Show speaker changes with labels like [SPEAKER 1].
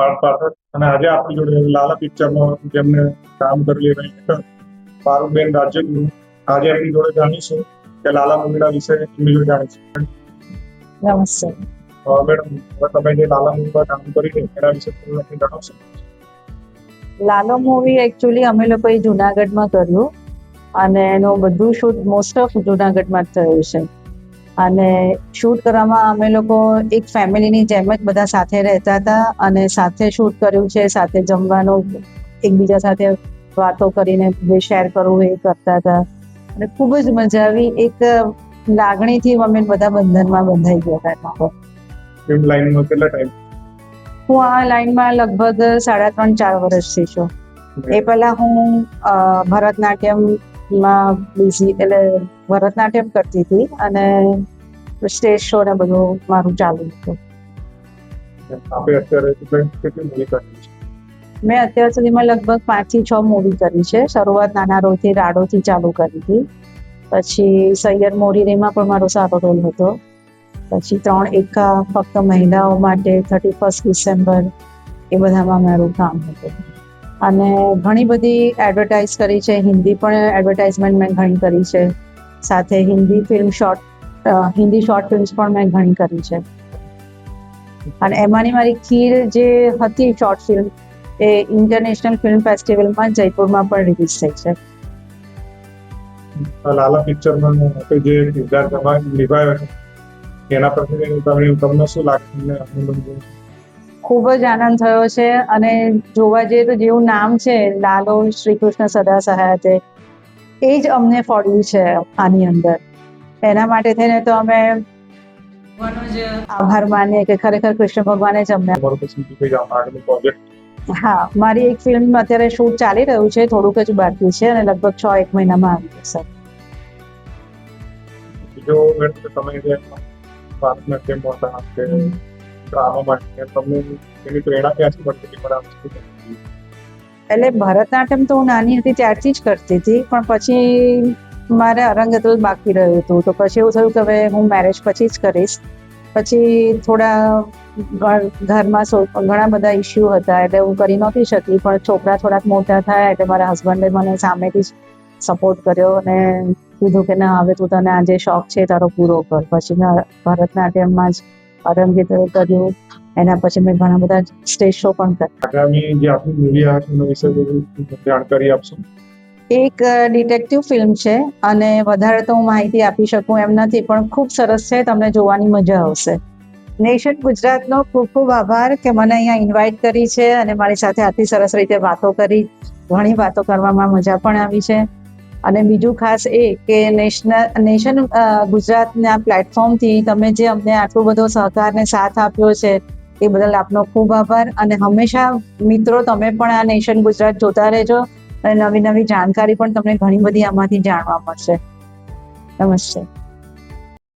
[SPEAKER 1] પાર્થ પાઠક અને આજે આપણી જોડે લાલા પિક્ચરમાં જેમને કામ કરેલી એક્ટર પારુલબેન રાજ્યગુરુ. આજે આપણી જોડે જાણીશું કે લાલા મૂવીના વિશે એમની જોડે જાણીશું.
[SPEAKER 2] નમસ્તે.
[SPEAKER 1] મેડમ હવે તમે જે લાલા મૂવીમાં કામ કરી છે એના વિશે થોડું આપણે જણાવશો?
[SPEAKER 2] લાલો મૂવી એકચ્યુઅલી અમે લોકોએ જુનાગઢમાં કર્યું. અને એનું બધું શૂટ મોસ્ટ ઓફ જુનાગઢમાં જ થયું છે. અને શૂટ કરવામાં અમે લોકો એક ફેમિલીની જેમ જ બધા સાથે રહેતા હતા અને સાથે શૂટ કર્યું છે સાથે જમવાનું એકબીજા સાથે વાતો કરીને શેર કરવું એ કરતા હતા. અને ખૂબ જ મજા આવી. એક લાગણીથી અમે બધા બંધનમાં બંધાઈ ગયા હતા
[SPEAKER 1] ફિલ્મ લાઈનમાં કેટલા ટાઈમ
[SPEAKER 2] હું આ લાઈનમાં લગભગ સાડા ત્રણ ચાર વર્ષથી છું. એ પહેલા હું ભરતનાટ્યમમાં બિઝી એટલે ભરતનાટ્યમ કરતી હતી અને સ્ટેજ શો ને બધું મારું ચાલુ હતું. મેં અત્યાર સુધીમાં લગભગ પાંચથી છ મૂવી કરી છે. શરૂઆત નાના રોલથી રાડોથી ચાલુ કરી હતી. પછી સૈયદ મોરીરીમાં પણ મારો સારો રોલ હતો. પછી ત્રણ એકા ફક્ત મહિલાઓ માટે થર્ટી ફર્સ્ટ ડિસેમ્બર એ બધામાં મારું કામ હતું. અને ઘણી બધી એડવર્ટાઇઝ કરી છે. હિન્દી પણ એડવર્ટાઇઝમેન્ટ મેં ઘણી કરી છે. સાથે Hindi film short Hindi short films પણ મેં ઘણી કરી છે. અને એમાંની મારી ખીર જે હતી શોર્ટ ફિલ્મ એ ઇન્ટરનેશનલ ફિલ્મ ફેસ્ટિવલમાં જયપુરમાં પણ રિલીઝ થઈ છે.
[SPEAKER 1] લાલા પિક્ચરમાં જે કિરદાર નિભાવ્યો છે એના તમે તમને શું લાગે
[SPEAKER 2] ખૂબ જ આનંદ થયો છે અને જોવા જઈએ તો જેવું નામ છે લાલો શ્રી કૃષ્ણ સદા સહાયતે એ જ અમને ફળ્યું છે આની અંદર. એના માટે થઈને તો અમે આભાર માનીએ કે ખરેખર કૃષ્ણ ભગવાને જ અમને હા મારી એક ફિલ્મ અત્યારે શૂટ ચાલી રહ્યું છે થોડુંક જ બાકી છે અને લગભગ છ એક મહિનામાં આવી જશે.
[SPEAKER 1] તમે જે ભારતનાટ્યમ હતા કે ડ્રામા માટે તમને એની પ્રેરણા ક્યાંથી મળતી હતી
[SPEAKER 2] એટલે ભરતનાટ્યમ તો હું નાની હતી ત્યારથી જ કરતી હતી, પણ પછી મારે અરંગતલ બાકી રહ્યું હતું. તો પછી એવું થયું કે હવે હું મેરેજ પછી જ કરીશ. પછી થોડા ઘરમાં ઘણા બધા ઇસ્યુ હતા, એટલે હું કરી નહોતી શકી, પણ છોકરા થોડાક મોટા થયા, એટલે મારા હસબન્ડે મને સામેથી જ સપોર્ટ કર્યો અને કીધું કે ના, હવે તું તને આ જે શોખ છે, તારો પૂરો કર. પછી ભરતનાટ્યમમાં જ અરંગેત્ર કર્યું એના પછી મેં ઘણા બધા સ્ટેજ શો પણ કર્યા.
[SPEAKER 1] આગામી જે આપની મૂવી આવે એના વિશે જાણકારી આપશો?
[SPEAKER 2] એક ડિટેક્ટિવ ફિલ્મ છે અને વધારે તો હું માહિતી આપી શકું એમ નથી પણ ખૂબ સરસ છે તમને જોવાની મજા આવશે. નેશન ગુજરાતનો ખૂબ ખૂબ આભાર કે મને અહીંયા ઇન્વાઇટ કરી છે અને મારી સાથે આટલી સરસ રીતે વાતો કરી. ઘણી વાતો કરવામાં મજા પણ આવી છે. અને બીજું ખાસ એ કે નેશનલ, નેશન ગુજરાતના પ્લેટફોર્મથી તમે જે અમને આટલો બધો સહકારને સાથ આપ્યો છે, એ બદલ આપનો ખૂબ આભાર. અને હંમેશા મિત્રો, તમે પણ આ નેશન ગુજરાત જોતા રહેજો. અને નવી નવી જાણકારી પણ તમને ઘણી બધી આમાંથી જાણવા મળશે. નમસ્તે.